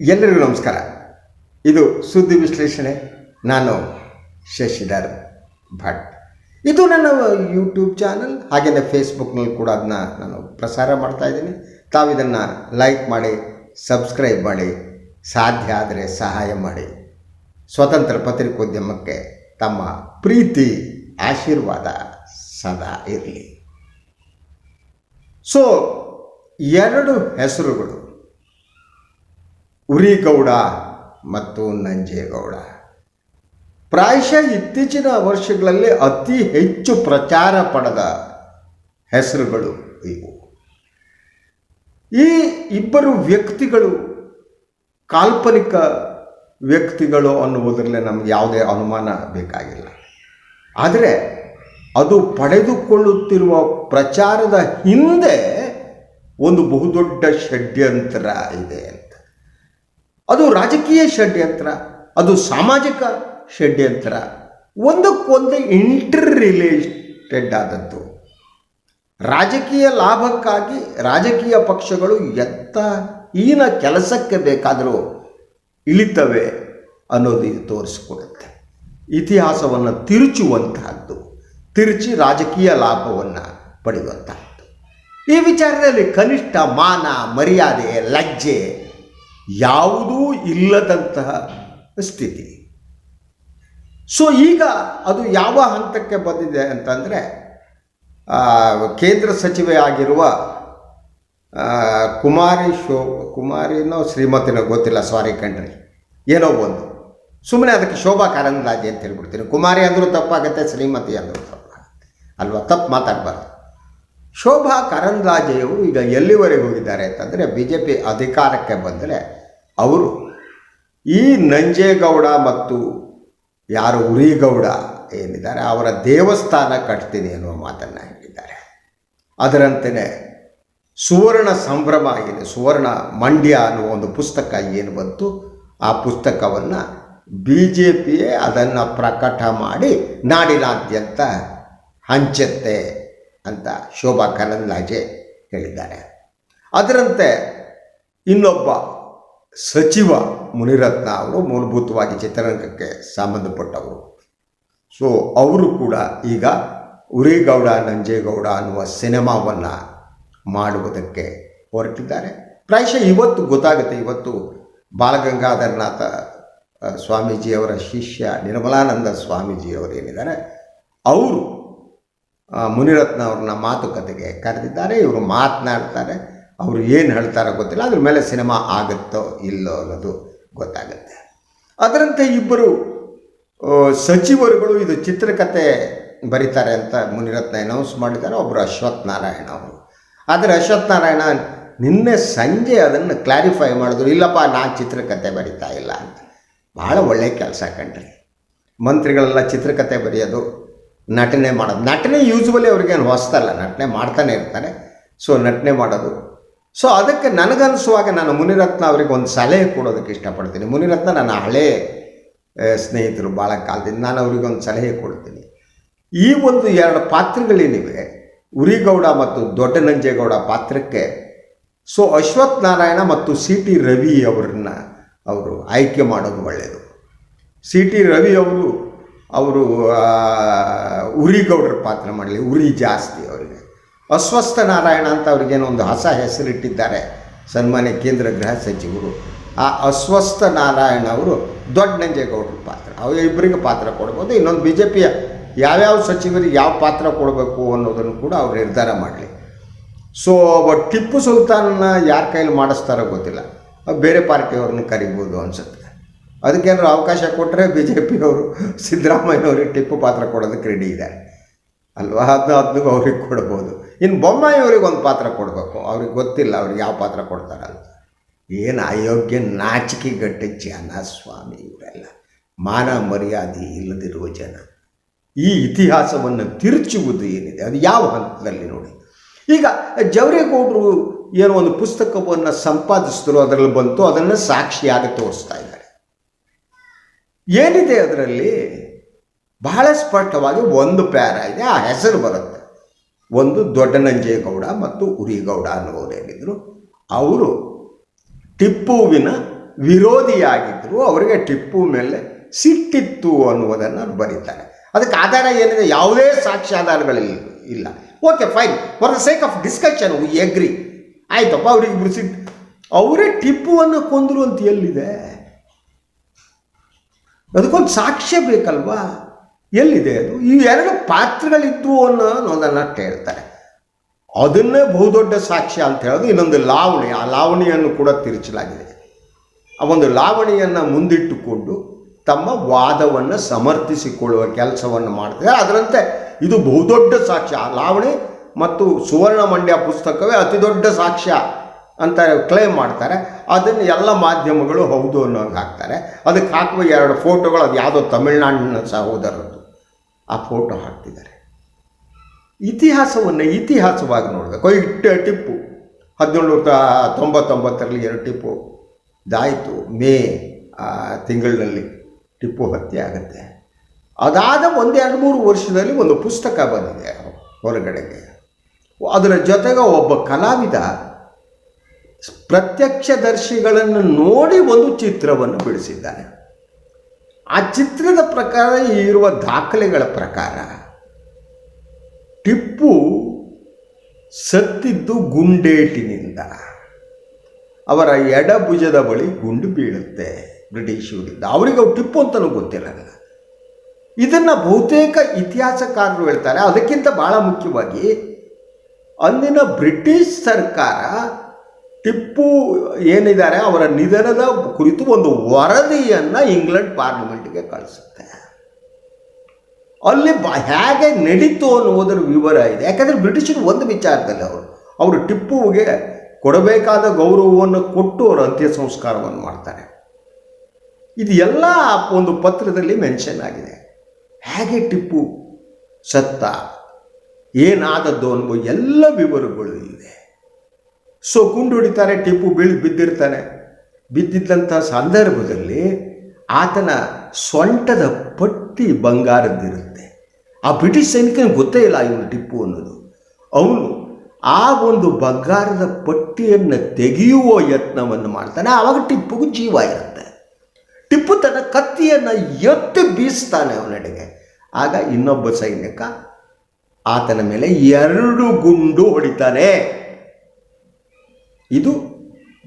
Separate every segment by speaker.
Speaker 1: ಎಲ್ಲರಿಗೂ ನಮಸ್ಕಾರ. ಇದು ಸುದ್ದಿ ವಿಶ್ಲೇಷಣೆ. ನಾನು ಶಶಿಧರ್ ಭಟ್. ಇದು ನನ್ನ ಯೂಟ್ಯೂಬ್ ಚಾನಲ್ ಹಾಗೆಯೇ ಫೇಸ್ಬುಕ್ನಲ್ಲಿ ಕೂಡ ಅದನ್ನ ನಾನು ಪ್ರಸಾರ ಮಾಡ್ತಾ ಇದ್ದೀನಿ. ತಾವು ಇದನ್ನು ಲೈಕ್ ಮಾಡಿ ಸಬ್ಸ್ಕ್ರೈಬ್ ಮಾಡಿ, ಸಾಧ್ಯ ಆದರೆ ಸಹಾಯ ಮಾಡಿ. ಸ್ವತಂತ್ರ ಪತ್ರಿಕೋದ್ಯಮಕ್ಕೆ ತಮ್ಮ ಪ್ರೀತಿ, ಆಶೀರ್ವಾದ ಸದಾ ಇರಲಿ. ಸೊ ಎರಡು ಹೆಸರುಗಳು. ಉರಿಗೌಡ ಮತ್ತು ನಂಜೇಗೌಡ. ಪ್ರಾಯಶಃ ಇತ್ತೀಚಿನ ವರ್ಷಗಳಲ್ಲಿ ಅತಿ ಹೆಚ್ಚು ಪ್ರಚಾರ ಪಡೆದ ಹೆಸರುಗಳು ಇವು. ಈ ಇಬ್ಬರು ವ್ಯಕ್ತಿಗಳು ಕಾಲ್ಪನಿಕ ವ್ಯಕ್ತಿಗಳು ಅನ್ನುವುದರಲ್ಲಿ ನಮಗೆ ಯಾವುದೇ ಅನುಮಾನ ಬೇಕಾಗಿಲ್ಲ. ಆದರೆ ಅದು ಪಡೆದುಕೊಳ್ಳುತ್ತಿರುವ ಪ್ರಚಾರದ ಹಿಂದೆ ಒಂದು ಬಹುದೊಡ್ಡ ಷಡ್ಯಂತರ ಇದೆ. ಅದು ರಾಜಕೀಯ ಷಡ್ಯಂತ್ರ, ಅದು ಸಾಮಾಜಿಕ ಷಡ್ಯಂತ್ರ. ಒಂದಕ್ಕೊಂದು ಇಂಟರ್ ರಿಲೇಟೆಡ್ ಆದದ್ದು. ರಾಜಕೀಯ ಲಾಭಕ್ಕಾಗಿ ರಾಜಕೀಯ ಪಕ್ಷಗಳು ಎತ್ತ ಈನ ಕೆಲಸಕ್ಕೆ ಬೇಕಾದರೂ ಇಳಿತವೆ ಅನ್ನೋದು ಇದು ತೋರಿಸಿಕೊಡುತ್ತೆ. ಇತಿಹಾಸವನ್ನು ತಿರುಚುವಂತಹದ್ದು, ತಿರುಚಿ ರಾಜಕೀಯ ಲಾಭವನ್ನು ಪಡೆಯುವಂತಹದ್ದು. ಈ ವಿಚಾರದಲ್ಲಿ ಕನಿಷ್ಠ ಮಾನ, ಮರ್ಯಾದೆ, ಲಜ್ಜೆ ಯಾವುದೂ ಇಲ್ಲದಂತಹ ಸ್ಥಿತಿ. ಸೊ ಈಗ ಅದು ಯಾವ ಹಂತಕ್ಕೆ ಬಂದಿದೆ ಅಂತಂದರೆ ಕೇಂದ್ರ ಸಚಿವೆ ಆಗಿರುವ ಕುಮಾರಿ ಶೋ ಕುಮಾರಿನೋ ಶ್ರೀಮತಿನೋ ಗೊತ್ತಿಲ್ಲ ಸಾರಿ ಕಣ್ರಿ. ಏನೋ ಒಂದು. ಸುಮ್ಮನೆ ಅದಕ್ಕೆ ಶೋಭಾ ಕಾರಂದ್ಲಾಜೆ ಅಂತ ಹೇಳ್ಬಿಡ್ತೀನಿ. ಕುಮಾರಿ ಅಂದರೂ ತಪ್ಪಾಗುತ್ತೆ, ಶ್ರೀಮತಿ ಅಂದರೂ ತಪ್ಪಾಗುತ್ತೆ. ಅಲ್ವಾ? ತಪ್ಪು ಮಾತಾಡಬಾರ್ದು. ಶೋಭಾ ಕರಂದ್ಲಾಜೆಯವರು ಈಗ ಎಲ್ಲಿವರೆಗೆ ಹೋಗಿದ್ದಾರೆ ಅಂತಂದರೆ ಬಿ ಜೆ ಪಿ ಅಧಿಕಾರಕ್ಕೆ ಬಂದರೆ ಅವರು ಈ ನಂಜೇಗೌಡ ಮತ್ತು ಯಾರು ಉರಿಗೌಡ ಏನಿದ್ದಾರೆ, ಅವರ ದೇವಸ್ಥಾನ ಕಟ್ತೀನಿ ಅನ್ನುವ ಮಾತನ್ನು ಹೇಳಿದ್ದಾರೆ. ಅದರಂತೆಯೇ ಸುವರ್ಣ ಸಂಭ್ರಮ ಏನು, ಸುವರ್ಣ ಮಂಡ್ಯ ಅನ್ನುವ ಒಂದು ಪುಸ್ತಕ ಏನು ಬಂತು, ಆ ಪುಸ್ತಕವನ್ನು ಬಿ ಜೆ ಪಿಯೇ ಅದನ್ನು ಪ್ರಕಟ ಮಾಡಿ ನಾಡಿನಾದ್ಯಂತ ಹಂಚುತ್ತೆ. ಅಂತ ಶೋಭಾ ಕರಂದ್ಲಾಜೆ ಹೇಳಿದ್ದಾರೆ. ಅದರಂತೆ ಇನ್ನೊಬ್ಬ ಸಚಿವ ಮುನಿರತ್ನ ಅವರು ಮೂಲಭೂತವಾಗಿ ಚಿತ್ರರಂಗಕ್ಕೆ ಸಂಬಂಧಪಟ್ಟವರು. ಸೊ ಅವರು ಕೂಡ ಈಗ ಉರಿಗೌಡ, ನಂಜೇಗೌಡ ಅನ್ನುವ ಸಿನಿಮಾವನ್ನು ಮಾಡುವುದಕ್ಕೆ ಹೊರಟಿದ್ದಾರೆ. ಪ್ರಾಯಶಃ ಇವತ್ತು ಗೊತ್ತಾಗುತ್ತೆ, ಇವತ್ತು ಬಾಲಗಂಗಾಧರನಾಥ ಸ್ವಾಮೀಜಿಯವರ ಶಿಷ್ಯ ನಿರ್ಮಲಾನಂದ ಸ್ವಾಮೀಜಿಯವರು ಏನಿದ್ದಾರೆ ಅವರು ಮುನಿರತ್ನ ಅವ್ರನ್ನ ಮಾತುಕತೆಗೆ ಕರೆದಿದ್ದಾರೆ, ಇವರು ಮಾತನಾಡ್ತಾರೆ. ಅವರು ಏನು ಹೇಳ್ತಾರೋ ಗೊತ್ತಿಲ್ಲ, ಅದ್ರ ಮೇಲೆ ಸಿನಿಮಾ ಆಗುತ್ತೋ ಇಲ್ಲೋ ಅನ್ನೋದು ಗೊತ್ತಾಗುತ್ತೆ. ಅದರಂತೆ ಇಬ್ಬರು ಸಚಿವರುಗಳು ಇದು ಚಿತ್ರಕಥೆ ಬರೀತಾರೆ ಅಂತ ಮುನಿರತ್ನ ಅನೌನ್ಸ್ ಮಾಡಿದ್ದಾರೆ ಒಬ್ಬರು ಅಶ್ವಥ್ ನಾರಾಯಣ ಅವರು. ಆದರೆ ಅಶ್ವಥ್ ನಾರಾಯಣ ನಿನ್ನೆ ಸಂಜೆ ಅದನ್ನು ಕ್ಲಾರಿಫೈ ಮಾಡಿದ್ರು, ಇಲ್ಲಪ್ಪ, ನಾನು ಚಿತ್ರಕಥೆ ಬರಿತಾ ಇಲ್ಲ ಅಂತ. ಭಾಳ ಒಳ್ಳೆಯ ಕೆಲಸ ಕಂಡ್ರಿ ಮಂತ್ರಿಗಳೆಲ್ಲ ಚಿತ್ರಕಥೆ ಬರೆಯೋದು ನಟನೆ ಮಾಡೋದು. ನಟನೆ ಯೂಸ್ವಲಿ ಅವ್ರಿಗೇನು ಹೊಸ್ತಲ್ಲ ನಟನೆ ಮಾಡ್ತಾನೆ ಇರ್ತಾರೆ ಸೊ ನಟನೆ ಮಾಡೋದು. ಸೊ ಅದಕ್ಕೆ ನನಗನ್ನಿಸುವಾಗ ನಾನು ಮುನಿರತ್ನ ಅವರಿಗೆ ಒಂದು ಸಲಹೆ ಕೊಡೋದಕ್ಕೆ ಇಷ್ಟಪಡ್ತೀನಿ. ಮುನಿರತ್ನ ನನ್ನ ಹಳೆ ಸ್ನೇಹಿತರು ಭಾಳ ಕಾಲದಿಂದ ನಾನು ಅವರಿಗೆ ಒಂದು ಸಲಹೆ ಕೊಡ್ತೀನಿ. ಈ ಒಂದು ಎರಡು ಪಾತ್ರಗಳೇನಿವೆ ಉರಿಗೌಡ ಮತ್ತು ದೊಡ್ಡ ನಂಜೇಗೌಡ ಪಾತ್ರಕ್ಕೆ. ಸೊ ಅಶ್ವಥ್ ನಾರಾಯಣ ಮತ್ತು ಸಿ ಟಿ ರವಿ ಅವರನ್ನ ಅವರು ಆಯ್ಕೆ ಮಾಡೋದು ಒಳ್ಳೆಯದು ಸಿ ಟಿ ರವಿ ಅವರು ಅವರು ಉರಿಗೌಡರ ಪಾತ್ರ ಮಾಡಲಿ, ಉರಿ ಜಾಸ್ತಿ ಅವರಿಗೆ. ಅಸ್ವಸ್ಥ ನಾರಾಯಣ ಅಂತ ಅವ್ರಿಗೇನೋ ಒಂದು ಹೊಸ ಹೆಸರಿಟ್ಟಿದ್ದಾರೆ, ಸನ್ಮಾನ್ಯ ಕೇಂದ್ರ ಗೃಹ ಸಚಿವರು. ಆ ಅಸ್ವಸ್ಥ ನಾರಾಯಣ ಅವರು ದೊಡ್ಡ ನಂಜೇಗೌಡರ ಪಾತ್ರ. ಅವರು ಇಬ್ಬರಿಗೆ ಪಾತ್ರ ಕೊಡ್ಬೋದು, ಇನ್ನೊಂದು ಬಿ ಜೆ ಪಿಯ ಯಾವ್ಯಾವ ಸಚಿವರಿಗೆ ಯಾವ ಪಾತ್ರ ಕೊಡಬೇಕು ಅನ್ನೋದನ್ನು ಕೂಡ ಅವ್ರು ನಿರ್ಧಾರ ಮಾಡಲಿ. ಸೊ ಟಿಪ್ಪು ಸುಲ್ತಾನ್ನ ಯಾರ ಕೈಲಿ ಮಾಡಿಸ್ತಾರೋ ಗೊತ್ತಿಲ್ಲ. ಬೇರೆ ಪಾರ್ಟಿಯವ್ರನ್ನ ಕರಿಬೋದು ಅನಿಸುತ್ತೆ. ಅದಕ್ಕೇನಾದ್ರು ಅವಕಾಶ ಕೊಟ್ಟರೆ ಬಿ ಜೆ ಪಿಯವರು ಸಿದ್ದರಾಮಯ್ಯನವ್ರಿಗೆ ಟಿಪ್ಪು ಪಾತ್ರ ಕೊಡೋದಕ್ಕೆ ರೆಡಿ ಇದೆ. ಅಲ್ವಾ? ಅದು ಅದು ಅವ್ರಿಗೆ ಕೊಡ್ಬೋದು. ಇನ್ನು ಬೊಮ್ಮಾಯಿ ಅವ್ರಿಗೆ ಒಂದು ಪಾತ್ರ ಕೊಡಬೇಕು. ಅವ್ರಿಗೆ ಗೊತ್ತಿಲ್ಲ ಅವ್ರಿಗೆ ಯಾವ ಪಾತ್ರ ಕೊಡ್ತಾರಲ್ಲ ಏನು ಅಯೋಗ್ಯ ನಾಚಿಕೆ ಗಟ್ಟ ಜನ ಸ್ವಾಮಿ ಇವರೆಲ್ಲ. ಮಾನ ಮರ್ಯಾದೆ ಇಲ್ಲದಿರುವ ಜನ. ಈ ಇತಿಹಾಸವನ್ನು ತಿರುಚುವುದು ಏನಿದೆ? ಅದು ಯಾವ ಹಂತದಲ್ಲಿ ನೋಡಿ. ಈಗ ಜವರೇಗೌಡರು ಏನೋ ಒಂದು ಪುಸ್ತಕವನ್ನು ಸಂಪಾದಿಸಿದ್ರು, ಅದರಲ್ಲಿ ಬಂತು, ಅದನ್ನು ಸಾಕ್ಷಿಯಾಗಿ ತೋರಿಸ್ತಾ ಇದ್ದಾರೆ. ಏನಿದೆ ಅದರಲ್ಲಿ? ಬಹಳ ಸ್ಪಷ್ಟವಾಗಿ ಒಂದು ಪ್ಯಾರ ಇದೆ. ಆ ಹೆಸರು ಬರುತ್ತೆ. ಒಂದು ದೊಡ್ಡನಂಜೇಗೌಡ ಮತ್ತು ಉರಿಗೌಡ ಅನ್ನುವರೇನಿದ್ರು ಅವರು ಟಿಪ್ಪುವಿನ ವಿರೋಧಿಯಾಗಿದ್ದರು ಅವರಿಗೆ ಟಿಪ್ಪು ಮೇಲೆ ಸಿಟ್ಟಿತ್ತು ಅನ್ನುವುದನ್ನು ಅವ್ರು ಬರೀತಾರೆ. ಅದಕ್ಕೆ ಆಧಾರ ಏನಿದೆ? ಯಾವುದೇ ಸಾಕ್ಷ್ಯಾಧಾರಗಳಿಲ್ಲ ಇಲ್ಲ. Okay fine for the sake of discussion we agree ಆಯ್ತಪ್ಪ, ಅವ್ರಿಗೆ ಬಿಡಿಸಿದ್ದು ಅವರೇ ಟಿಪ್ಪುವನ್ನು ಕೊಂದರು ಅಂತ ಎಲ್ಲಿದೆ? ಅದಕ್ಕೊಂದು ಸಾಕ್ಷ್ಯ ಬೇಕಲ್ವಾ? ಎಲ್ಲಿದೆ ಅದು? ಈ ಎರಡು ಪಾತ್ರಗಳಿದ್ವು ಅನ್ನೋ ಅನ್ನೋದನ್ನು ಹೇಳ್ತಾರೆ. ಅದನ್ನೇ ಬಹುದೊಡ್ಡ ಸಾಕ್ಷ್ಯ ಅಂತ ಹೇಳೋದು ಇನ್ನೊಂದು ಲಾವಣಿ, ಆ ಲಾವಣಿಯನ್ನು ಕೂಡ ತಿರುಚಲಾಗಿದೆ. ಆ ಒಂದು ಲಾವಣಿಯನ್ನು ಮುಂದಿಟ್ಟುಕೊಂಡು ತಮ್ಮ ವಾದವನ್ನು ಸಮರ್ಥಿಸಿಕೊಳ್ಳುವ ಕೆಲಸವನ್ನು ಮಾಡ್ತಾರೆ ಅದರಂತೆ ಇದು ಬಹುದೊಡ್ಡ ಸಾಕ್ಷ್ಯ. ಆ ಲಾವಣಿ ಮತ್ತು ಸುವರ್ಣ ಮಂಡ್ಯ ಪುಸ್ತಕವೇ ಅತಿ ದೊಡ್ಡ ಸಾಕ್ಷ್ಯ. ಅಂತ ಕ್ಲೇಮ್ ಮಾಡ್ತಾರೆ. ಅದನ್ನು ಎಲ್ಲ ಮಾಧ್ಯಮಗಳು ಹೌದು ಅನ್ನೋಂಗೆ ಹಾಕ್ತಾರೆ. ಅದಕ್ಕೆ ಹಾಕುವ ಎರಡು ಫೋಟೋಗಳು ಅದು ಯಾವುದೋ ತಮಿಳ್ನಾಡಿನ ಸಹೋದರದ್ದು ಆ ಫೋಟೋ ಹಾಕ್ತಿದ್ದಾರೆ. ಇತಿಹಾಸವನ್ನು ಇತಿಹಾಸವಾಗಿ ನೋಡಬೇಕು. ಇಟ್ಟು ಟಿಪ್ಪು. ಹದಿನೇಳು ತೊಂಬತ್ತೊಂಬತ್ತರಲ್ಲಿ ಎರಡು ಟಿಪ್ಪು ದಾಯಿತು. ಮೇ ತಿಂಗಳಿನಲ್ಲಿ ಟಿಪ್ಪು ಹತ್ಯೆ ಆಗುತ್ತೆ. ಅದಾದ ಒಂದೆರಡು ಮೂರು ವರ್ಷದಲ್ಲಿ ಒಂದು ಪುಸ್ತಕ ಬಂದಿದೆ ಹೊರಗಡೆಗೆ. ಅದರ ಜೊತೆಗೆ ಒಬ್ಬ ಕಲಾವಿದ ಪ್ರತ್ಯಕ್ಷದರ್ಶಿಗಳನ್ನು ನೋಡಿ ಒಂದು ಚಿತ್ರವನ್ನು ಬಿಡಿಸಿದ್ದಾನೆ. ಆ ಚಿತ್ರದ ಪ್ರಕಾರ ಇರುವ ದಾಖಲೆಗಳ ಪ್ರಕಾರ ಟಿಪ್ಪು ಸತ್ತಿದ್ದು ಗುಂಡೇಟಿನಿಂದ. ಅವರ ಎಡಭುಜದ ಬಳಿ ಗುಂಡು ಬೀಳುತ್ತೆ ಬ್ರಿಟಿಷರಿಂದ. ಅವರಿಗೆ ಅವು ಟಿಪ್ಪು ಅಂತಲೂ ಗೊತ್ತಿರಲ್ಲ ಇದನ್ನು ಬಹುತೇಕ ಇತಿಹಾಸಕಾರರು ಹೇಳ್ತಾರೆ. ಅದಕ್ಕಿಂತ ಭಾಳ ಮುಖ್ಯವಾಗಿ ಅಂದಿನ ಬ್ರಿಟಿಷ್ ಸರ್ಕಾರ ಟಿಪ್ಪು ಏನಿದ್ದಾರೆ, ಅವರ ನಿಧನದ ಕುರಿತು ಒಂದು ವರದಿಯನ್ನು ಇಂಗ್ಲೆಂಡ್ ಪಾರ್ಲಿಮೆಂಟ್ಗೆ ಕಳಿಸುತ್ತೆ. ಅಲ್ಲಿ ಹೇಗೆ ನಡೀತು ಅನ್ನುವುದರ ವಿವರ ಇದೆ. ಯಾಕಂದರೆ ಬ್ರಿಟಿಷರು ಒಂದು ವಿಚಾರದಲ್ಲಿ ಅವರು ಅವರು ಟಿಪ್ಪುವಿಗೆ ಕೊಡಬೇಕಾದ ಗೌರವವನ್ನು ಕೊಟ್ಟು ಅವರು ಅಂತ್ಯ ಸಂಸ್ಕಾರವನ್ನು ಮಾಡ್ತಾರೆ. ಇದು ಎಲ್ಲ ಒಂದು ಪತ್ರದಲ್ಲಿ ಮೆನ್ಷನ್ ಆಗಿದೆ. ಹೇಗೆ ಟಿಪ್ಪು ಸತ್ತ, ಏನಾದದ್ದು ಅನ್ನುವ ಎಲ್ಲ ವಿವರಗಳು ಇದೆ. ಸೊ ಗುಂಡು ಹೊಡಿತಾರೆ, ಟಿಪ್ಪು ಬೀಳ್ ಬಿದ್ದಿರ್ತಾನೆ. ಬಿದ್ದಿದ್ದಂಥ ಸಂದರ್ಭದಲ್ಲಿ ಆತನ ಸೊಂಟದ ಪಟ್ಟಿ ಬಂಗಾರದ್ದಿರುತ್ತೆ. ಆ ಬ್ರಿಟಿಷ್ ಸೈನಿಕನಿಗೆ ಗೊತ್ತೇ ಇಲ್ಲ ಇವನು ಟಿಪ್ಪು ಅನ್ನೋದು. ಅವನು ಆ ಒಂದು ಬಂಗಾರದ ಪಟ್ಟಿಯನ್ನು ತೆಗೆಯುವ ಯತ್ನವನ್ನು ಮಾಡ್ತಾನೆ. ಆವಾಗ ಟಿಪ್ಪುಗೂ ಜೀವ ಇರುತ್ತೆ. ಟಿಪ್ಪು ತನ್ನ ಕತ್ತಿಯನ್ನು ಎತ್ತಿ ಬೀಸ್ತಾನೆ ಅವನಡೆಗೆ ಆಗ ಇನ್ನೊಬ್ಬ ಸೈನಿಕ ಆತನ ಮೇಲೆ ಎರಡು ಗುಂಡು ಹೊಡಿತಾನೆ. ಇದು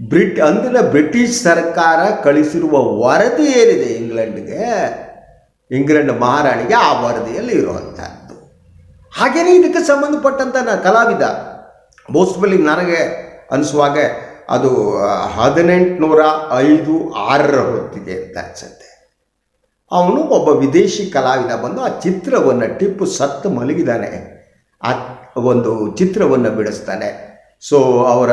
Speaker 1: ಬ್ರಿಟ್, ಅಂದಿನ ಬ್ರಿಟಿಷ್ ಸರ್ಕಾರ ಕಳಿಸಿರುವ ವರದಿ ಏನಿದೆ ಇಂಗ್ಲೆಂಡ್ಗೆ? ಇಂಗ್ಲೆಂಡ್ ಮಹಾರಾಣಿಗೆ ಆ ವರದಿಯಲ್ಲಿ ಇರುವಂಥದ್ದು ಹಾಗೆಯೇ ಇದಕ್ಕೆ ಸಂಬಂಧಪಟ್ಟಂಥ ನ ಕಲಾವಿದ ಮೋಸ್ಟ್ಲಿ ನನಗೆ ಅನಿಸುವಾಗ ಅದು ಹದಿನೆಂಟುನೂರ ಐದು ಆರರ ಹೊತ್ತಿಗೆ ಅಂತ ಅನ್ಸುತ್ತೆ. ಅವನು ಒಬ್ಬ ವಿದೇಶಿ ಕಲಾವಿದ ಬಂದು ಆ ಚಿತ್ರವನ್ನು ಟಿಪ್ಪು ಸತ್ತು ಮಲಗಿದಾನೆ. ಆ ಒಂದು ಚಿತ್ರವನ್ನು ಬಿಡಿಸ್ತಾನೆ. ಸೊ ಅವರ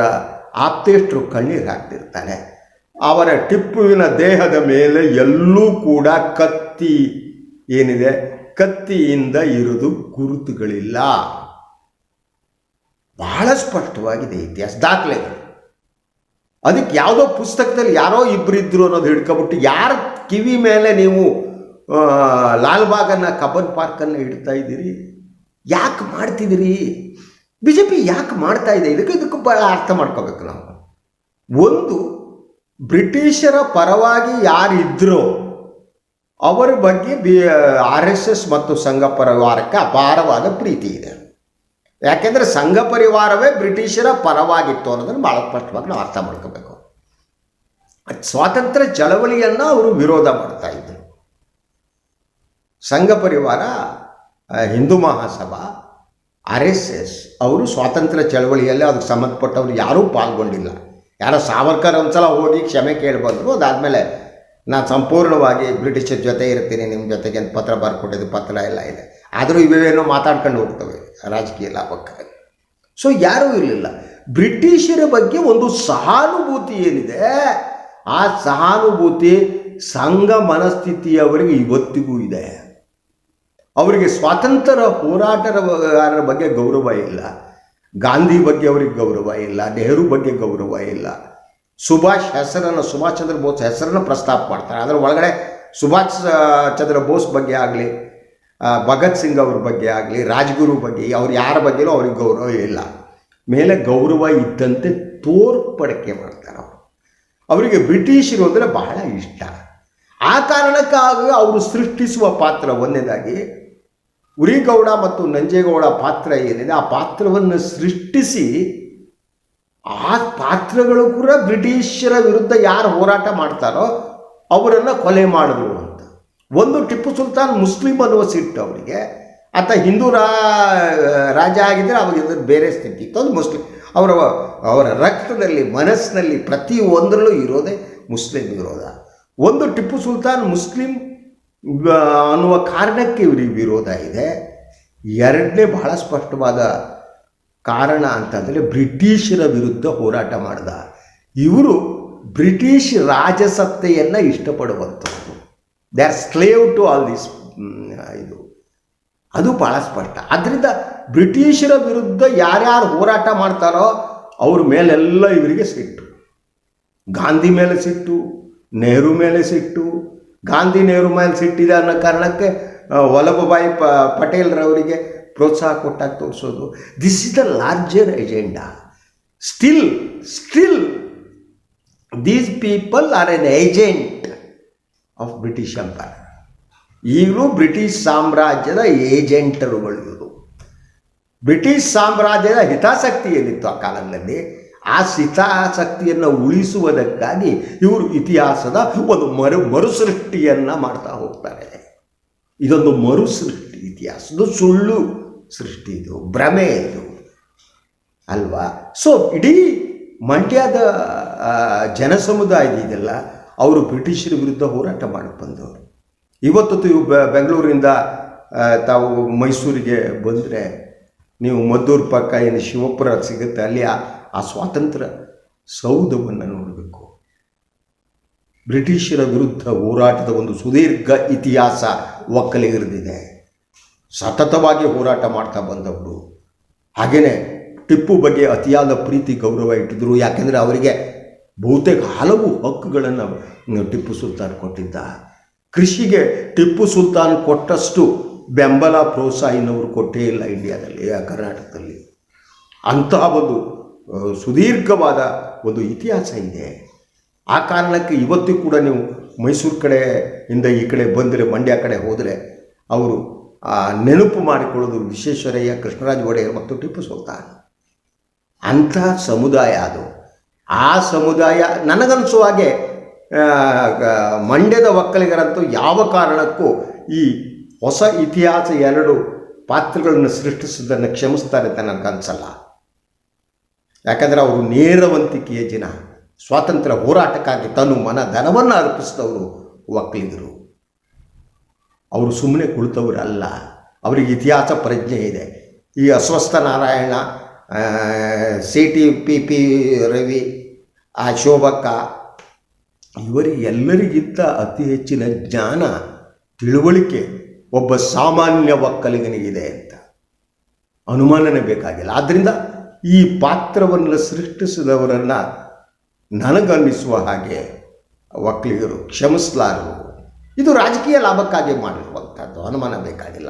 Speaker 1: ಆಪ್ತೇಷ್ಟರು ಕಣ್ಣೀರು ಹಾಕ್ತಿರ್ತಾನೆ ಅವರ ಟಿಪ್ಪುವಿನ ದೇಹದ ಮೇಲೆ ಎಲ್ಲೂ ಕೂಡ ಕತ್ತಿ ಏನಿದೆ? ಕತ್ತಿಯಿಂದ ಇರುದು ಗುರುತುಗಳಿಲ್ಲ. ಬಹಳ ಸ್ಪಷ್ಟವಾಗಿದೆ ಇತಿಹಾಸ. ದಾಖಲೆಗಳು. ಅದಕ್ಕೆ ಯಾವುದೋ ಪುಸ್ತಕದಲ್ಲಿ ಯಾರೋ ಇಬ್ಬರಿದ್ರು ಅನ್ನೋದು ಹಿಡ್ಕೊಬಿಟ್ಟು ಯಾರ ಕಿವಿ ಮೇಲೆ ನೀವು ಲಾಲ್ಬಾಗನ್ನ ಲಾಲ್ಬಾಗನ್ನು ಕಬ್ಬನ್ ಪಾರ್ಕನ್ನು ಇಡ್ತಾ ಇದ್ದೀರಿ? ಯಾಕೆ ಮಾಡ್ತಿದ್ದೀರಿ? ಬಿ ಜೆ ಪಿ ಯಾಕೆ ಮಾಡ್ತಾ ಇದೆ? ಇದಕ್ಕೆ ಇದಕ್ಕೆ ಭಾಳ ಅರ್ಥ ಮಾಡ್ಕೋಬೇಕು ನಾವು. ಒಂದು, ಬ್ರಿಟಿಷರ ಪರವಾಗಿ ಯಾರಿದ್ರೋ ಅವರ ಬಗ್ಗೆ ಬಿ, ಆರ್ ಎಸ್ ಎಸ್ ಮತ್ತು ಸಂಘ ಪರಿವಾರಕ್ಕೆ ಅಪಾರವಾದ ಪ್ರೀತಿ ಇದೆ. ಯಾಕೆಂದರೆ ಸಂಘ ಪರಿವಾರವೇ ಬ್ರಿಟಿಷರ ಪರವಾಗಿತ್ತು ಅನ್ನೋದನ್ನು ಭಾಳ ಸ್ಪಷ್ಟವಾಗಿ ನಾವು ಅರ್ಥ ಮಾಡ್ಕೋಬೇಕು. ಸ್ವಾತಂತ್ರ್ಯ ಚಳವಳಿಯನ್ನು ಅವರು ವಿರೋಧ ಮಾಡ್ತಾ ಇದ್ದರು Sangh Parivar Hindu Mahasabha R S S ಅವರು ಸ್ವಾತಂತ್ರ್ಯ ಚಳವಳಿಯಲ್ಲಿ ಅದಕ್ಕೆ ಸಂಬಂಧಪಟ್ಟವರು ಯಾರೂ ಪಾಲ್ಗೊಂಡಿಲ್ಲ. ಯಾರೋ ಸಾವರ್ಕರ್ ಒಂದ್ಸಲ ಹೋಗಿ ಕ್ಷಮೆ ಕೇಳಿ ಅದಾದಮೇಲೆ ನಾನು ಸಂಪೂರ್ಣವಾಗಿ ಬ್ರಿಟಿಷರ ಜೊತೆ ಇರ್ತೀನಿ, ನಿಮ್ಮ ಜೊತೆಗೆ ಅಂತ ಪತ್ರ ಬರ್ಕೊಟ್ಟಿದ್ದು, ಪತ್ರ ಎಲ್ಲ ಇದೆ. ಆದರೂ ಇವೇನೋ ಮಾತಾಡ್ಕೊಂಡು ಹೋಗ್ತವೆ ರಾಜಕೀಯ ಲಾಭಕ್ಕಾಗಿ. ಸೊ ಯಾರೂ ಇರಲಿಲ್ಲ. ಬ್ರಿಟಿಷರ ಬಗ್ಗೆ ಒಂದು ಸಹಾನುಭೂತಿ ಏನಿದೆ, ಆ ಸಹಾನುಭೂತಿ ಸಂಘ ಮನಸ್ಥಿತಿಯವರಿಗೆ ಇವತ್ತಿಗೂ ಇದೆ. ಅವರಿಗೆ ಸ್ವಾತಂತ್ರ್ಯ ಹೋರಾಟಗಾರರ ಬಗ್ಗೆ ಗೌರವ ಇಲ್ಲ. ಗಾಂಧಿ ಬಗ್ಗೆ ಅವರಿಗೆ ಗೌರವ ಇಲ್ಲ. ನೆಹರು ಬಗ್ಗೆ ಗೌರವ ಇಲ್ಲ. ಸುಭಾಷ್ ಹೆಸರನ್ನು, ಸುಭಾಷ್ ಚಂದ್ರ ಬೋಸ್ ಹೆಸರನ್ನು ಪ್ರಸ್ತಾಪ ಮಾಡ್ತಾರೆ. ಅದರ ಒಳಗಡೆ ಸುಭಾಷ್ ಚಂದ್ರ ಬೋಸ್ ಬಗ್ಗೆ ಆಗಲಿ ಭಗತ್ ಸಿಂಗ್ ಅವ್ರ ಬಗ್ಗೆ ಆಗಲಿ, ರಾಜ್ಗುರು ಬಗ್ಗೆ, ಅವ್ರು ಯಾರ ಬಗ್ಗೆನೂ ಅವ್ರಿಗೆ ಗೌರವ ಇಲ್ಲ. ಮೇಲೆ ಗೌರವ ಇದ್ದಂತೆ ತೋರ್ಪಡಿಕೆ ಮಾಡ್ತಾರೆ ಅವರು. ಅವರಿಗೆ ಬ್ರಿಟಿಷರು ಅಂದರೆ ಬಹಳ ಇಷ್ಟ. ಆ ಕಾರಣಕ್ಕಾಗಿ ಅವರು ಸೃಷ್ಟಿಸುವ ಪಾತ್ರ ಒಂದನೇದಾಗಿ ಉರಿಗೌಡ ಮತ್ತು ನಂಜೇಗೌಡ ಪಾತ್ರ ಏನಿದೆ, ಆ ಪಾತ್ರವನ್ನು ಸೃಷ್ಟಿಸಿ ಆ ಪಾತ್ರಗಳು ಕೂಡ ಬ್ರಿಟಿಷರ ವಿರುದ್ಧ ಯಾರು ಹೋರಾಟ ಮಾಡ್ತಾರೋ ಅವರನ್ನು ಕೊಲೆ ಮಾಡಿದ್ರು ಅಂತ. ಒಂದು ಟಿಪ್ಪು ಸುಲ್ತಾನ್ ಮುಸ್ಲಿಂ ಅನ್ನುವ ಸಿಟ್ಟು ಅವರಿಗೆ, ಆತ ಹಿಂದೂ ರಾಜ ಆಗಿದ್ದರೆ ಅವಾಗ ಬೇರೆ ಸ್ಥಿತಿ ಇತ್ತು. ಅದು ಮುಸ್ಲಿಂ, ಅವರ ಅವರ ರಕ್ತದಲ್ಲಿ, ಮನಸ್ಸಿನಲ್ಲಿ ಪ್ರತಿ ಒಂದರಲ್ಲೂ ಇರೋದೇ ಮುಸ್ಲಿಂ ವಿರೋಧ. ಒಂದು ಟಿಪ್ಪು ಸುಲ್ತಾನ್ ಮುಸ್ಲಿಂ ಅನ್ನುವ ಕಾರಣಕ್ಕೆ ಇವರಿಗೆ ವಿರೋಧ ಇದೆ. ಎರಡನೇ ಬಹಳ ಸ್ಪಷ್ಟವಾದ ಕಾರಣ ಅಂತಂದರೆ ಬ್ರಿಟಿಷರ ವಿರುದ್ಧ ಹೋರಾಟ ಮಾಡಿದ. ಇವರು ಬ್ರಿಟಿಷ್ ರಾಜಸತ್ತೆಯನ್ನು ಇಷ್ಟಪಡುವಂಥದ್ದು. They are slave to all this ಇದು. ಅದು ಭಾಳ ಸ್ಪಷ್ಟ. ಆದ್ದರಿಂದ ಬ್ರಿಟಿಷರ ವಿರುದ್ಧ ಯಾರ್ಯಾರು ಹೋರಾಟ ಮಾಡ್ತಾರೋ ಅವ್ರ ಮೇಲೆಲ್ಲ ಇವರಿಗೆ ಸಿಟ್ಟು. ಗಾಂಧಿ ಮೇಲೆ ಸಿಟ್ಟು, ನೆಹರು ಮೇಲೆ ಸಿಟ್ಟು ಗಾಂಧಿ ನೆಹರು ಮೇಲೆ ಸಿಟ್ಟಿದೆ ಅನ್ನೋ ಕಾರಣಕ್ಕೆ ವಲ್ಲಭಭಾಯಿ ಪ, ಪಟೇಲ್ರವರಿಗೆ ಪ್ರೋತ್ಸಾಹ ಕೊಟ್ಟಾಗ ತೋರಿಸೋದು. This is the larger agenda still still these people are an agent of British empire ಈಗಲೂ ಬ್ರಿಟಿಷ್ ಸಾಮ್ರಾಜ್ಯದ ಏಜೆಂಟರುಗಳು ಇವರು. ಬ್ರಿಟಿಷ್ ಸಾಮ್ರಾಜ್ಯದ ಹಿತಾಸಕ್ತಿ ಏನಿತ್ತು ಆ ಕಾಲದಲ್ಲಿ? ಆ ಸ್ಥಿತಾಸಕ್ತಿಯನ್ನು ಉಳಿಸುವುದಕ್ಕಾಗಿ ಇವರು ಇತಿಹಾಸದ ಒಂದು ಮರು ಮರುಸೃಷ್ಟಿಯನ್ನು ಮಾಡ್ತಾ ಹೋಗ್ತಾರೆ. ಇದೊಂದು ಮರುಸೃಷ್ಟಿ ಇತಿಹಾಸದ ಸುಳ್ಳು ಸೃಷ್ಟಿ ಇದು, ಭ್ರಮೆ ಇದು. ಅಲ್ವಾ? ಸೊ ಇಡೀ ಮಂಡ್ಯದ ಜನಸಮುದಾಯ ಜನ ಸಮುದಾಯ ಇದೆಲ್ಲ ಅವರು ಬ್ರಿಟಿಷರ ವಿರುದ್ಧ ಹೋರಾಟ ಮಾಡಿ ಬಂದವರು. ಇವತ್ತು ಬೆಂಗಳೂರಿಂದ ತಾವು ಮೈಸೂರಿಗೆ ಬಂದರೆ ನೀವು ಮದ್ದೂರು ಪಕ್ಕ ಏನು ಶಿವಪುರ ಸಿಗುತ್ತೆ, ಅಲ್ಲಿ ಆ ಸ್ವಾತಂತ್ರ್ಯ ಸೌಧವನ್ನು ನೋಡಬೇಕು. ಬ್ರಿಟಿಷರ ವಿರುದ್ಧ ಹೋರಾಟದ ಒಂದು ಸುದೀರ್ಘ ಇತಿಹಾಸ ಒಕ್ಕಲಿಗರದಿದೆ. ಸತತವಾಗಿ ಹೋರಾಟ ಮಾಡ್ತಾ ಬಂದವರು. ಹಾಗೆಯೇ ಟಿಪ್ಪು ಬಗ್ಗೆ ಅತಿಯಾದ ಪ್ರೀತಿ, ಗೌರವ ಇಟ್ಟಿದ್ರು. ಯಾಕೆಂದರೆ ಅವರಿಗೆ ಬಹುತೇಕ ಹಲವು ಹಕ್ಕುಗಳನ್ನು ಟಿಪ್ಪು ಸುಲ್ತಾನ್ ಕೊಟ್ಟಿದ್ದ. ಕೃಷಿಗೆ ಟಿಪ್ಪು ಸುಲ್ತಾನ್ ಕೊಟ್ಟಷ್ಟು ಬೆಂಬಲ, ಪ್ರೋತ್ಸಾಹ ಇನ್ನವರು ಕೊಟ್ಟೇ ಇಲ್ಲ ಇಂಡಿಯಾದಲ್ಲಿ, ಕರ್ನಾಟಕದಲ್ಲಿ. ಅಂತಹ ಒಂದು ಸುದೀರ್ಘವಾದ ಒಂದು ಇತಿಹಾಸ ಇದೆ. ಆ ಕಾರಣಕ್ಕೆ ಇವತ್ತು ಕೂಡ ನೀವು ಮೈಸೂರು ಕಡೆಯಿಂದ ಈ ಕಡೆ ಬಂದರೆ, ಮಂಡ್ಯ ಕಡೆ ಹೋದರೆ ಅವರು ಆ ನೆನಪು ಮಾಡಿಕೊಳ್ಳೋದು ವಿಶ್ವೇಶ್ವರಯ್ಯ, ಕೃಷ್ಣರಾಜ ಒಡೆಯರ್ ಮತ್ತು ಟಿಪ್ಪು ಸುಲ್ತಾನ್. ಅಂಥ ಸಮುದಾಯ ಅದು. ಆ ಸಮುದಾಯ ನನಗನ್ಸುವ ಹಾಗೆ ಮಂಡ್ಯದ ಒಕ್ಕಲಿಗರಂತೂ ಯಾವ ಕಾರಣಕ್ಕೂ ಈ ಹೊಸ ಇತಿಹಾಸ ಎರಡು ಪಾತ್ರಗಳನ್ನು ಸೃಷ್ಟಿಸಿದ್ದನ್ನು ಕ್ಷಮಿಸ್ತಾರೆ ಅಂತ ನನಗನ್ಸಲ್ಲ. ಯಾಕಂದರೆ ಅವರು ನೇರವಂತಿಕೆಯ ಜನ. ಸ್ವಾತಂತ್ರ್ಯ ಹೋರಾಟಕ್ಕಾಗಿ ತನ್ನ ಮನ ಧನವನ್ನು ಅರ್ಪಿಸಿದವರು ಒಕ್ಕಲಿಗರು ಅವರು ಸುಮ್ಮನೆ ಕುಳಿತವರಲ್ಲ. ಅವರಿಗೆ ಇತಿಹಾಸ ಪ್ರಜ್ಞೆ ಇದೆ. ಈ ಅಸ್ವಸ್ಥ Narayana C T P P Ravi, ಆ ಶೋಭಕ್ಕ, ಇವರಿಗೆ ಎಲ್ಲರಿಗಿಂತ ಅತಿ ಹೆಚ್ಚಿನ ಜ್ಞಾನ, ತಿಳುವಳಿಕೆ ಒಬ್ಬ ಸಾಮಾನ್ಯ ಒಕ್ಕಲಿಗನಿಗಿದೆ ಅಂತ. ಅನುಮಾನನೇ ಬೇಕಾಗಿಲ್ಲ. ಆದ್ದರಿಂದ ಈ ಪಾತ್ರವನ್ನು ಸೃಷ್ಟಿಸಿದವರನ್ನು ನನಗನ್ನಿಸುವ ಹಾಗೆ ಒಕ್ಕಲಿಗರು ಕ್ಷಮಿಸಲಾರರು ಇದು ರಾಜಕೀಯ ಲಾಭಕ್ಕಾಗಿ ಮಾಡಿರುವಂಥದ್ದು, ಅನುಮಾನ ಬೇಕಾಗಿಲ್ಲ.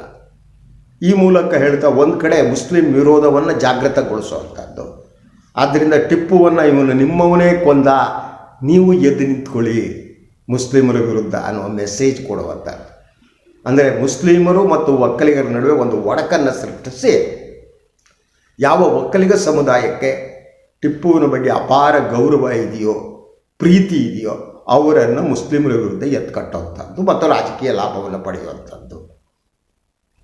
Speaker 1: ಈ ಮೂಲಕ ಹೇಳ್ತಾ ಒಂದು ಕಡೆ ಮುಸ್ಲಿಂ ವಿರೋಧವನ್ನು ಜಾಗೃತಗೊಳಿಸುವಂಥದ್ದು. ಆದ್ದರಿಂದ ಟಿಪ್ಪುವನ್ನು ಇವನು ನಿಮ್ಮವನೇ ಕೊಂದ, ನೀವು ಎದ್ದು ನಿಂತ್ಕೊಳ್ಳಿ ಮುಸ್ಲಿಮರ ವಿರುದ್ಧ ಅನ್ನೋ ಮೆಸೇಜ್ ಕೊಡುವಂಥದ್ದು. ಅಂದರೆ ಮುಸ್ಲಿಮರು ಮತ್ತು ಒಕ್ಕಲಿಗರ ನಡುವೆ ಒಂದು ಒಡಕನ್ನು ಸೃಷ್ಟಿಸಿ ಯಾವ ಒಕ್ಕಲಿಗ ಸಮುದಾಯಕ್ಕೆ ಟಿಪ್ಪುವಿನ ಬಗ್ಗೆ ಅಪಾರ ಗೌರವ ಇದೆಯೋ, ಪ್ರೀತಿ ಇದೆಯೋ, ಅವರನ್ನು ಮುಸ್ಲಿಮರ ವಿರುದ್ಧ ಎತ್ಕಟ್ಟುವಂಥದ್ದು ಮತ್ತು ರಾಜಕೀಯ ಲಾಭವನ್ನು ಪಡೆಯುವಂಥದ್ದು.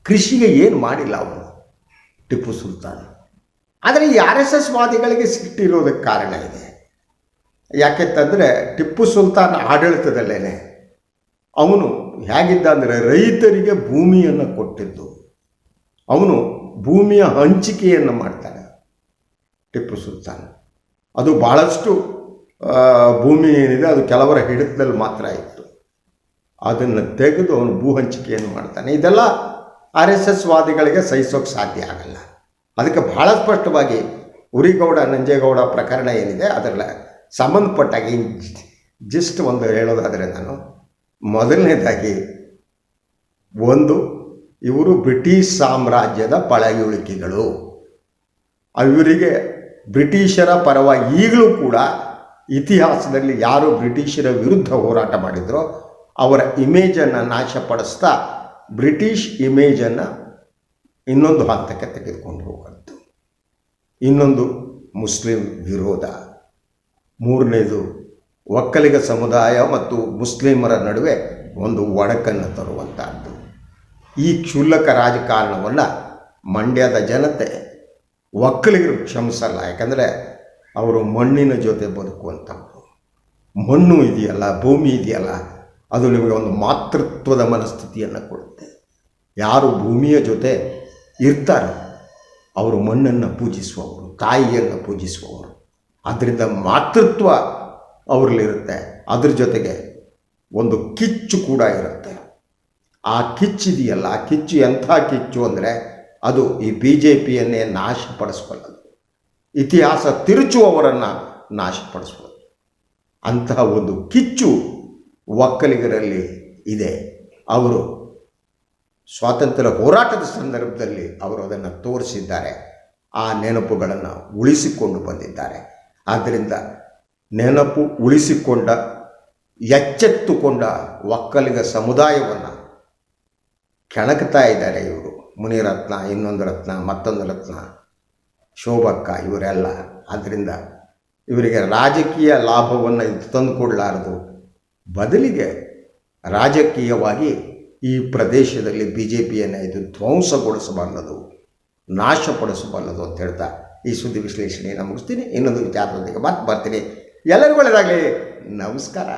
Speaker 1: ಕೃಷಿಗೆ ಏನು ಮಾಡಿಲ್ಲ ಅವನು? ಟಿಪ್ಪು ಸುಲ್ತಾನ್. ಆದರೆ ಈ ಆರ್ ಎಸ್ ಎಸ್ ವಾದಿಗಳಿಗೆ ಸಿಟ್ಟಿರೋದಕ್ಕೆ ಕಾರಣ ಇದೆ. ಯಾಕೆಂತಂದರೆ ಟಿಪ್ಪು ಸುಲ್ತಾನ್ ಆಡಳಿತದಲ್ಲೇ ಅವನು ಹೇಗಿದ್ದ ಅಂದರೆ ರೈತರಿಗೆ ಭೂಮಿಯನ್ನು ಕೊಟ್ಟಿದ್ದು. ಅವನು ಭೂಮಿಯ ಹಂಚಿಕೆಯನ್ನು ಮಾಡ್ತಾನೆ ಟಿಪ್ಪು ಸುಲ್ತಾನ್. ಅದು ಭಾಳಷ್ಟು ಭೂಮಿ ಏನಿದೆ ಅದು ಕೆಲವರ ಹಿಡಿತದಲ್ಲಿ ಮಾತ್ರ ಇತ್ತು. ಅದನ್ನು ತೆಗೆದು ಅವನು ಭೂ ಹಂಚಿಕೆಯನ್ನು ಮಾಡ್ತಾನೆ. ಇದೆಲ್ಲ ಆರ್ ಎಸ್ ಎಸ್ ವಾದಿಗಳಿಗೆ ಸಹಿಸೋಕೆ ಸಾಧ್ಯ ಆಗಲ್ಲ. ಅದಕ್ಕೆ ಬಹಳ ಸ್ಪಷ್ಟವಾಗಿ ಉರಿಗೌಡ, ನಂಜೇಗೌಡ ಪ್ರಕರಣ ಏನಿದೆ ಅದರಲ್ಲ ಸಂಬಂಧಪಟ್ಟಾಗಿ ಜಸ್ಟ್ ಒಂದು ಹೇಳೋದಾದರೆ ನಾನು ಮೊದಲನೇದಾಗಿ ಒಂದು ಇವರು ಬ್ರಿಟಿಷ್ ಸಾಮ್ರಾಜ್ಯದ ಪಳೆಯುಳಿಕೆಗಳು ಇವರಿಗೆ ಬ್ರಿಟಿಷರ ಪರವಾಗಿ ಈಗಲೂ ಕೂಡ ಇತಿಹಾಸದಲ್ಲಿ ಯಾರು ಬ್ರಿಟಿಷರ ವಿರುದ್ಧ ಹೋರಾಟ ಮಾಡಿದ್ರೋ ಅವರ ಇಮೇಜನ್ನು ನಾಶಪಡಿಸ್ತಾ ಬ್ರಿಟಿಷ್ ಇಮೇಜನ್ನು ಇನ್ನೊಂದು ಹಂತಕ್ಕೆ ತೆಗೆದುಕೊಂಡು ಹೋಗುವಂಥದ್ದು. ಇನ್ನೊಂದು ಮುಸ್ಲಿಂ ವಿರೋಧ. ಮೂರನೇದು, ಒಕ್ಕಲಿಗ ಸಮುದಾಯ ಮತ್ತು ಮುಸ್ಲಿಮರ ನಡುವೆ ಒಂದು ಒಡಕನ್ನು ತರುವಂಥದ್ದು. ಈ ಕ್ಷುಲ್ಲಕ ರಾಜಕಾರಣವನ್ನು ಮಂಡ್ಯದ ಜನತೆ ಒಕ್ಕಲಿಗರು ಕ್ಷಮಿಸಲ್ಲ. ಯಾಕಂದರೆ ಅವರು ಮಣ್ಣಿನ ಜೊತೆ ಬದುಕುವಂಥವ್ರು ಮಣ್ಣು ಇದೆಯಲ್ಲ, ಭೂಮಿ ಇದೆಯಲ್ಲ, ಅದು ನಿಮಗೆ ಒಂದು ಮಾತೃತ್ವದ ಮನಸ್ಥಿತಿಯನ್ನು ಕೊಡುತ್ತೆ. ಯಾರು ಭೂಮಿಯ ಜೊತೆ ಇರ್ತಾರೆ ಅವರು ಮಣ್ಣನ್ನು ಪೂಜಿಸುವವರು, ತಾಯಿಯನ್ನು ಪೂಜಿಸುವವರು. ಅದರಿಂದ ಮಾತೃತ್ವ ಅವರಲ್ಲಿರುತ್ತೆ. ಅದ್ರ ಜೊತೆಗೆ ಒಂದು ಕಿಚ್ಚು ಕೂಡ ಇರುತ್ತೆ. ಆ ಕಿಚ್ಚಿದೆಯಲ್ಲ ಆ ಕಿಚ್ಚು ಎಂಥ ಕಿಚ್ಚು ಅಂದರೆ ಅದು ಈ ಬಿ ಜೆ ಪಿಯನ್ನೇ ನಾಶಪಡಿಸ್ಕೊಳ್ಳೋದು. ಇತಿಹಾಸ ತಿರುಚುವವರನ್ನು ನಾಶಪಡಿಸ್ಬೋದು ಅಂತಹ ಒಂದು ಕಿಚ್ಚು ಒಕ್ಕಲಿಗರಲ್ಲಿ ಇದೆ. ಅವರು ಸ್ವಾತಂತ್ರ್ಯ ಹೋರಾಟದ ಸಂದರ್ಭದಲ್ಲಿ ಅವರು ಅದನ್ನು ತೋರಿಸಿದ್ದಾರೆ. ಆ ನೆನಪುಗಳನ್ನು ಉಳಿಸಿಕೊಂಡು ಬಂದಿದ್ದಾರೆ. ಆದ್ದರಿಂದ ನೆನಪು ಉಳಿಸಿಕೊಂಡ, ಎಚ್ಚೆತ್ತುಕೊಂಡ ಒಕ್ಕಲಿಗ ಸಮುದಾಯವನ್ನು ಕೆಣಕ್ತಾ ಇದ್ದಾರೆ ಇವರು. ಮುನಿರತ್ನ, ಇನ್ನೊಂದು ರತ್ನ, ಮತ್ತೊಂದು ರತ್ನ, ಶೋಭಕ್ಕ ಇವರೆಲ್ಲ. ಆದ್ದರಿಂದ ಇವರಿಗೆ ರಾಜಕೀಯ ಲಾಭವನ್ನು ಇದು ತಂದುಕೊಡ್ಲಾರದು ಬದಲಿಗೆ ರಾಜಕೀಯವಾಗಿ ಈ ಪ್ರದೇಶದಲ್ಲಿ ಬಿ ಜೆ ಪಿಯನ್ನು ಇದು ಧ್ವಂಸಗೊಳಿಸಬಲ್ಲದು, ನಾಶಪಡಿಸಬಲ್ಲದು ಅಂತ ಹೇಳ್ತಾ ಈ ಸುದ್ದಿ ವಿಶ್ಲೇಷಣೆಯನ್ನು ಮುಗಿಸ್ತೀನಿ. ಇನ್ನೊಂದು ವಿಚಾರದೊಂದಿಗೆ ಮತ್ತೆ ಬರ್ತೀನಿ. ಎಲ್ಲರಿಗೂ ಒಳ್ಳೆಯದಾಗಲಿ ನಮಸ್ಕಾರ.